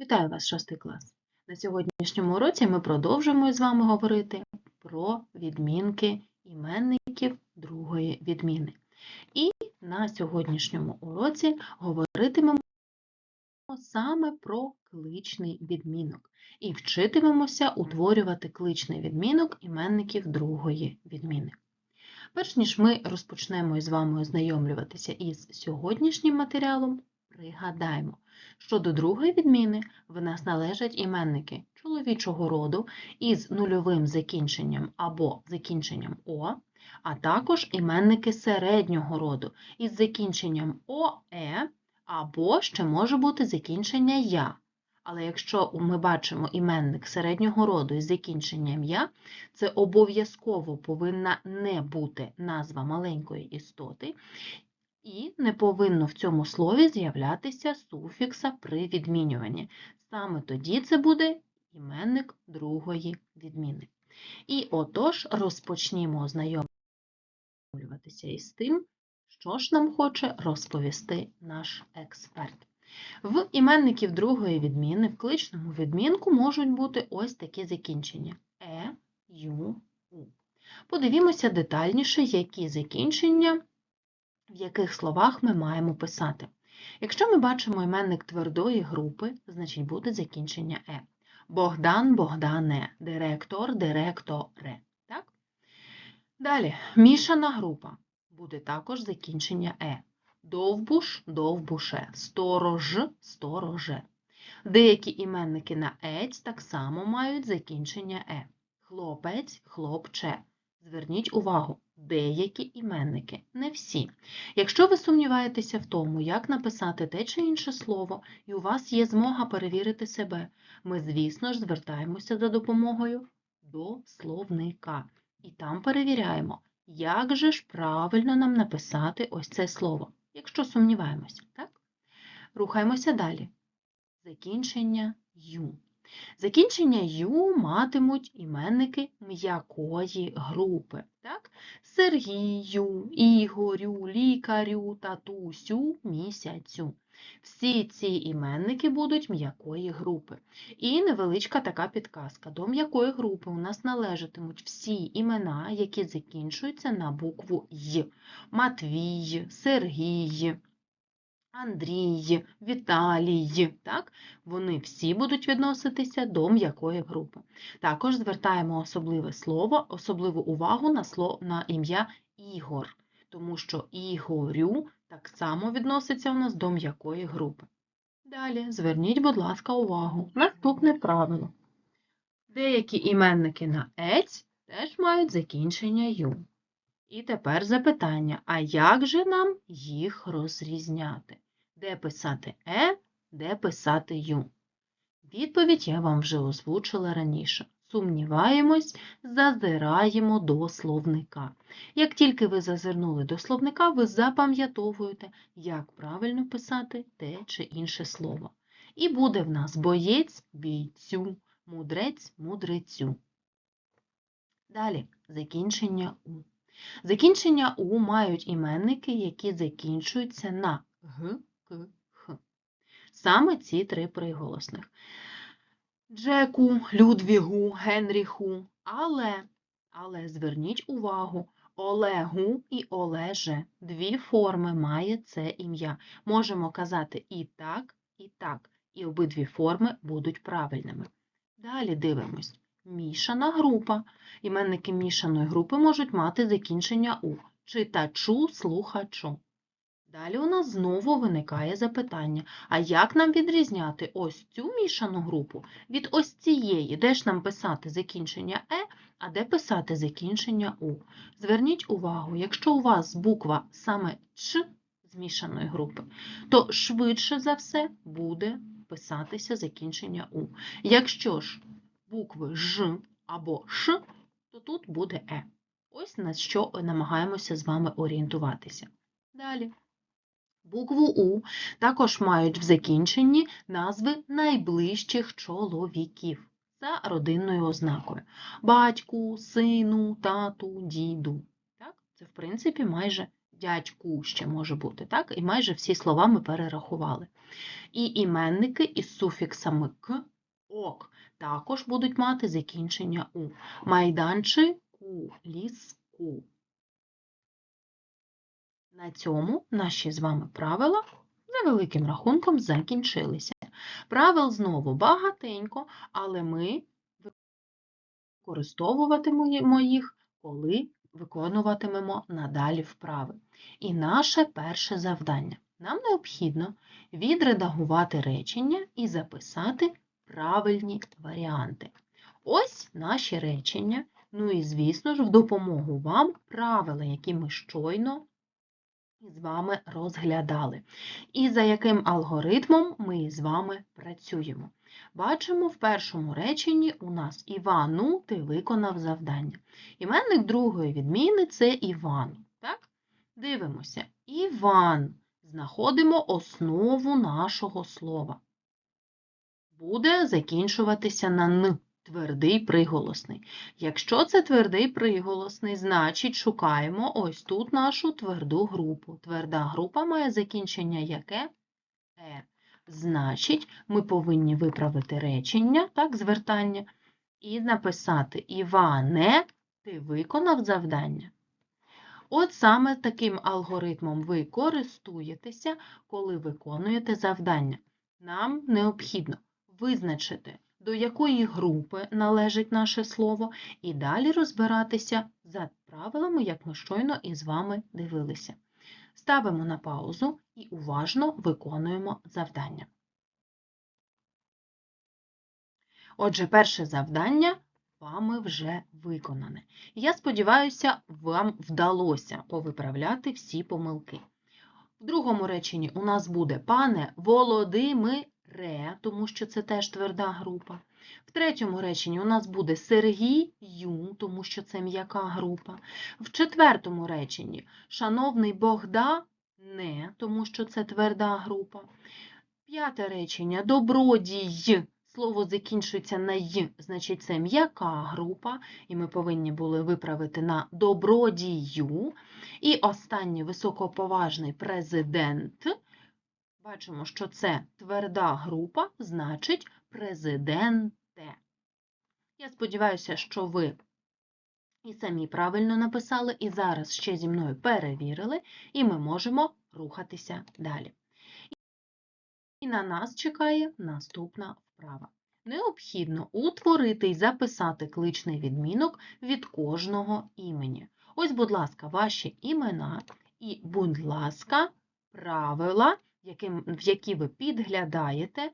Вітаю вас, шостий клас! На сьогоднішньому уроці ми продовжуємо з вами говорити про відмінки іменників другої відміни. І на сьогоднішньому уроці говоритимемо саме про кличний відмінок. І вчитимемося утворювати кличний відмінок іменників другої відміни. Перш ніж ми розпочнемо із вами ознайомлюватися із сьогоднішнім матеріалом, пригадаємо, що другої відміни в нас належать іменники чоловічого роду із нульовим закінченням або закінченням О, а також іменники середнього роду із закінченням ОЕ, або ще може бути закінчення Я. Але якщо ми бачимо іменник середнього роду із закінченням Я, це обов'язково повинна не бути назва маленької істоти, і не повинно в цьому слові з'являтися суфікса при відмінюванні. Саме тоді це буде іменник другої відміни. І отож розпочнімо ознайомлюватися із тим, що ж нам хоче розповісти наш експерт. В іменників другої відміни в кличному відмінку можуть бути ось такі закінчення е, ю, у. Подивімося детальніше, які закінчення в яких словах ми маємо писати. Якщо ми бачимо іменник твердої групи, значить буде закінчення е. Богдан, Богдане, директор, директоре. Так? Далі, мішана група буде також закінчення е. Довбуш, довбуше, сторож, стороже. Деякі іменники на ець так само мають закінчення е. Хлопець, хлопче. Зверніть увагу, деякі іменники, не всі. Якщо ви сумніваєтеся в тому, як написати те чи інше слово, і у вас є змога перевірити себе, ми, звісно ж, звертаємося за допомогою до словника. І там перевіряємо, як же ж правильно нам написати ось це слово, якщо сумніваємося, так? Рухаємося далі. Закінчення ю. Закінчення ю матимуть іменники м'якої групи. Так? Сергію, Ігорю, лікарю, татусю, місяцю. Всі ці іменники будуть м'якої групи. І невеличка така підказка. До м'якої групи у нас належатимуть всі імена, які закінчуються на букву Й. Матвій, Сергій. Андрій, Віталій, так? Вони всі будуть відноситися до м'якої групи. Також звертаємо особливе слово, особливу увагу на на ім'я Ігор, тому що Ігорю так само відноситься у нас до м'якої групи. Далі зверніть, будь ласка, увагу. Наступне правило. Деякі іменники на ець теж мають закінчення ю. І тепер запитання, а як же нам їх розрізняти? Де писати е, де писати ю? Відповідь я вам вже озвучила раніше. Сумніваємось, зазираємо до словника. Як тільки ви зазирнули до словника, ви запам'ятовуєте, як правильно писати те чи інше слово. І буде в нас боєць бійцю, мудрець мудрецю. Далі закінчення у. Закінчення У мають іменники, які закінчуються на Г, К, Х. Саме ці три приголосних. Джеку, Людвігу, Генріху, але, але зверніть увагу, Олегу і Олеже. Дві форми має це ім'я. Можемо казати і так, і так, і обидві форми будуть правильними. Далі дивимось. Мішана група. Іменники мішаної групи можуть мати закінчення у читачу, слухачу. Далі у нас знову виникає запитання, а як нам відрізняти ось цю мішану групу від ось цієї, де ж нам писати закінчення е, а де писати закінчення у. Зверніть увагу, якщо у вас буква саме Ч з мішаної групи, то швидше за все буде писатися закінчення у. Якщо ж букви Ж або Ш, то тут буде Е. Ось на що намагаємося з вами орієнтуватися. Далі. Букву У також мають в закінченні назви найближчих чоловіків за родинною ознакою. Батьку, сину, тату, діду. Так? Це, в принципі, майже дядьку ще може бути, так? І майже всі слова ми перерахували. І іменники із суфіксами к, ок також будуть мати закінчення у. Майданчику, ліску. На цьому наші з вами правила за великим рахунком закінчилися. Правил знову багатенько, але ми використовуватимемо їх, коли виконуватимемо надалі вправи. І наше перше завдання. Нам необхідно відредагувати речення і записати правильні варіанти. Ось наші речення. Ну і, звісно ж, в допомогу вам правила, які ми щойно з вами розглядали. І за яким алгоритмом ми з вами працюємо. Бачимо, в першому реченні у нас Івану ти виконав завдання. Іменник другої відміни це Іван. Так? Дивимося. Іван. Знаходимо основу нашого слова. Буде закінчуватися на Н. Твердий приголосний. Якщо це твердий приголосний, значить шукаємо ось тут нашу тверду групу. Тверда група має закінчення яке? Е. Значить, ми повинні виправити речення, так, звертання, і написати Іване, ти виконав завдання. От саме таким алгоритмом ви користуєтеся, коли виконуєте завдання. Нам необхідно визначити, до якої групи належить наше слово, і далі розбиратися за правилами, як ми щойно із вами дивилися. Ставимо на паузу і уважно виконуємо завдання. Отже, перше завдання вами вже виконане. Я сподіваюся, вам вдалося повиправляти всі помилки. В другому реченні у нас буде пане Володимире, тому що це теж тверда група. В третьому реченні у нас буде Сергію, тому що це м'яка група. В четвертому реченні шановний Богдане, тому що це тверда група. П'яте речення добродій. Слово закінчується на й, значить це м'яка група, і ми повинні були виправити на добродію. І останній високоповажний президент. Бачимо, що це тверда група, значить президенте. Я сподіваюся, що ви і самі правильно написали, і зараз ще зі мною перевірили, і ми можемо рухатися далі. І на нас чекає наступна вправа. Необхідно утворити і записати кличний відмінок від кожного імені. Ось, будь ласка, ваші імена і, будь ласка, правила, в які ви підглядаєте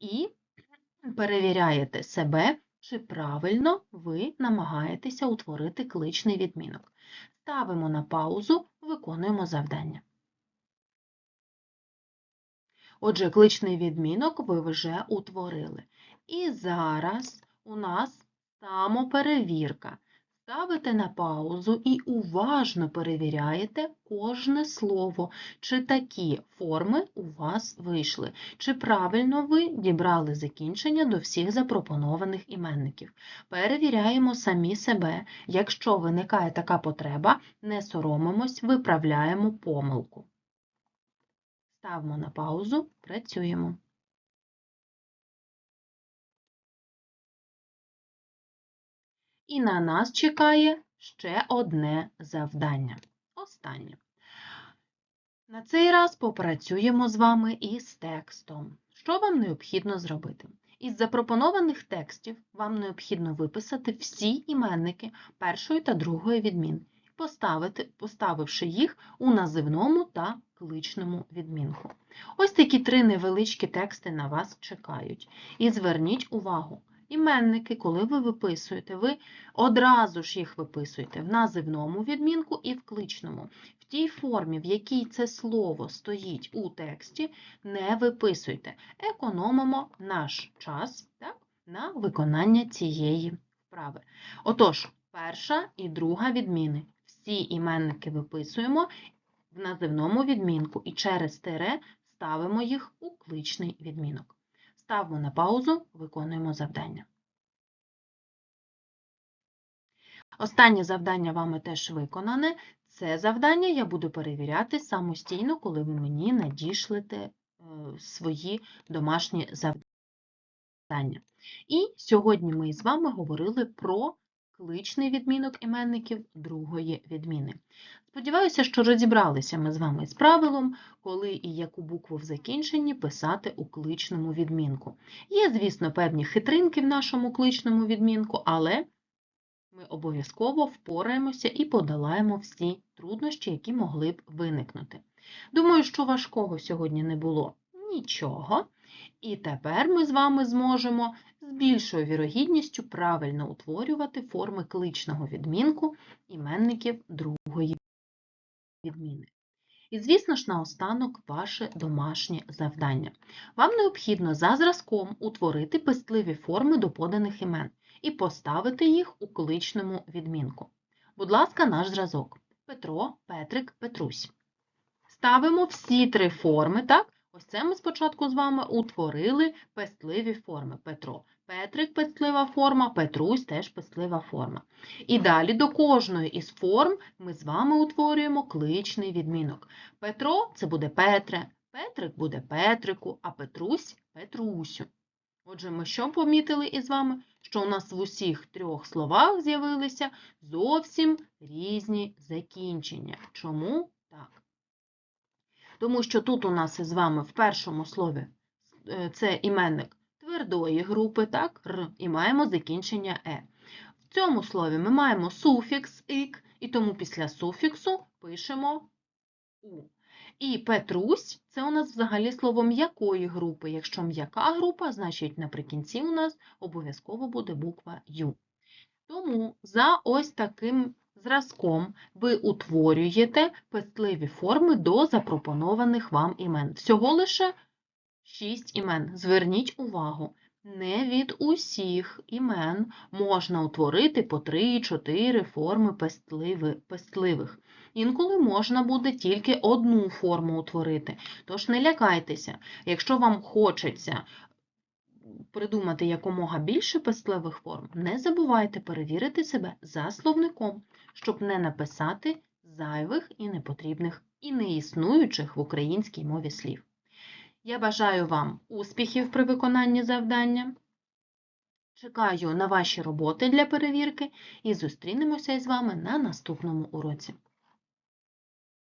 і перевіряєте себе, чи правильно ви намагаєтеся утворити кличний відмінок. Ставимо на паузу, виконуємо завдання. Отже, кличний відмінок ви вже утворили. І зараз у нас самоперевірка. Ставите на паузу і уважно перевіряєте кожне слово, чи такі форми у вас вийшли, чи правильно ви дібрали закінчення до всіх запропонованих іменників. Перевіряємо самі себе. Якщо виникає така потреба, не соромимось, виправляємо помилку. Ставимо на паузу, працюємо. І на нас чекає ще одне завдання. Останнє. На цей раз попрацюємо з вами із текстом. Що вам необхідно зробити? Із запропонованих текстів вам необхідно виписати всі іменники першої та другої відмін, поставити, поставивши їх у називному та кличному відмінку. Ось такі три невеличкі тексти на вас чекають. І зверніть увагу, іменники, коли ви виписуєте, ви одразу ж їх виписуєте в називному відмінку і в кличному. В тій формі, в якій це слово стоїть у тексті, не виписуйте. Економимо наш час так, на виконання цієї вправи. Отож, перша і друга відміни. Всі іменники виписуємо в називному відмінку і через тире ставимо їх у кличний відмінок. Ставимо на паузу, виконуємо завдання. Останнє завдання вами теж виконане. Це завдання я буду перевіряти самостійно, коли ви мені надішлете е, свої домашні завдання. І сьогодні ми з вами говорили про кличний відмінок іменників другої відміни. Сподіваюся, що розібралися ми з вами з правилом, коли і яку букву в закінченні писати у кличному відмінку. Є, звісно, певні хитринки в нашому кличному відмінку, але ми обов'язково впораємося і подолаємо всі труднощі, які могли б виникнути. Думаю, що важкого сьогодні не було нічого. І тепер ми з вами зможемо з більшою вірогідністю правильно утворювати форми кличного відмінку іменників другої відміни. І, звісно ж, наостанок ваше домашнє завдання. Вам необхідно за зразком утворити пестливі форми до поданих імен і поставити їх у кличному відмінку. Будь ласка, наш зразок. Петро, Петрик, Петрусь. Ставимо всі три форми, так? Ось це ми спочатку з вами утворили пестливі форми. Петро, Петрик пестлива форма, Петрусь теж пестлива форма. І далі до кожної із форм ми з вами утворюємо кличний відмінок. Петро це буде Петре, Петрик буде Петрику, а Петрусь Петрусю. Отже, ми що помітили із вами? Що у нас в усіх трьох словах з'явилися зовсім різні закінчення. Чому так? Тому що тут у нас із вами в першому слові е, це іменник твердої групи, так, р, і маємо закінчення е. В цьому слові ми маємо суфікс ик, і тому після суфіксу пишемо у. І Петрусь це у нас взагалі слово м'якої групи. Якщо м'яка група, значить наприкінці у нас обов'язково буде буква Ю. Тому за ось таким зразком ви утворюєте пестливі форми до запропонованих вам імен. Всього лише 6 імен. Зверніть увагу, не від усіх імен можна утворити по 3-4 форми пестливи- пестливих. Інколи можна буде тільки одну форму утворити. Тож не лякайтеся, якщо вам хочеться придумати якомога більше пестливих форм, не забувайте перевірити себе за словником, щоб не написати зайвих і непотрібних і неіснуючих в українській мові слів. Я бажаю вам успіхів при виконанні завдання. Чекаю на ваші роботи для перевірки і зустрінемося із вами на наступному уроці.